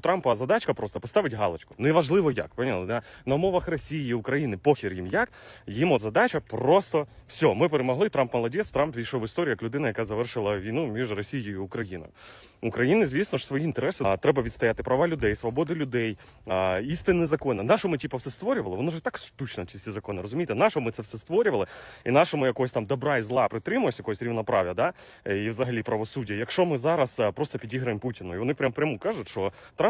Трампа задачка просто поставить галочку. Неважливо як, поняли? Да? На умовах Росії, України, похер їм як. Їм от задача просто все. Ми перемогли. Трамп молодець. Трамп війшов в історію як людина, яка завершила війну між Росією і Україною. України, звісно ж, свої інтереси. А, треба відстояти права людей, свободи людей, а, істинні закони. Нащо ми типу, все створювали? Воно ж так штучно, ці всі закони. Розумієте? Нащо ми це все створювали? І нашому якогось там добра і зла притримуємося, якогось рівноправ'я, да? І взагалі правосуддя. Якщо ми зараз просто підіграємо Путіну, і вони прям прямо кажуть, що Трамп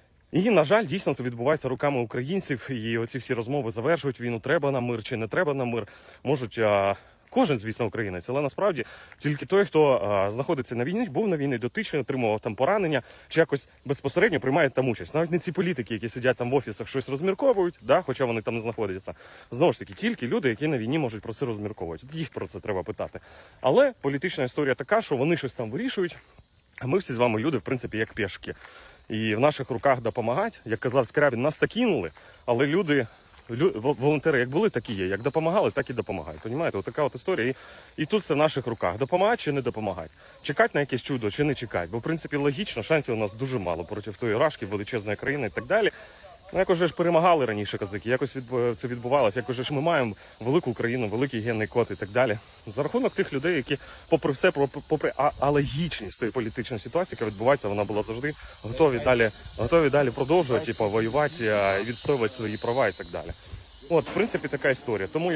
І, на жаль, дійсно це відбувається руками українців. І оці всі розмови завершують війну. Треба на мир чи не треба на мир. Можуть а, кожен, звісно, українець, але насправді тільки той, хто а, знаходиться на війні, був на війні дотичний, отримував там поранення, чи якось безпосередньо приймає там участь. Навіть не ці політики, які сидять там в офісах, щось розмірковують, да, хоча вони там не знаходяться. Знову ж таки, тільки люди, які на війні можуть про це розмірковувати. Їх про це треба питати. Але політична історія така, що вони щось там вирішують. А ми всі з вами люди, в принципі, як пешки. І в наших руках допомагати, як казав Скрябін, нас так кинули, але люди, лю, волонтери, як були, так і є. Як допомагали, так і допомагають. Понімаєте? Отака така от історія. І, і тут все в наших руках. Допомагати чи не допомагати. Чекати на якесь чудо чи не чекати. Бо, в принципі, логічно, шансів у нас дуже мало проти тої рашки, величезної країни і так далі. Ну, якось же ж перемагали раніше казаки, якось відбу- це відбувалося. Якось же ж ми маємо велику Україну, великий генний код і так далі. За рахунок тих людей, які, попри все, попри а- алегічність тої політичної ситуації, яка відбувається, вона була завжди готові далі, готові далі продовжувати, типу, воювати, відстоювати свої права і так далі. От, в принципі, така історія. Тому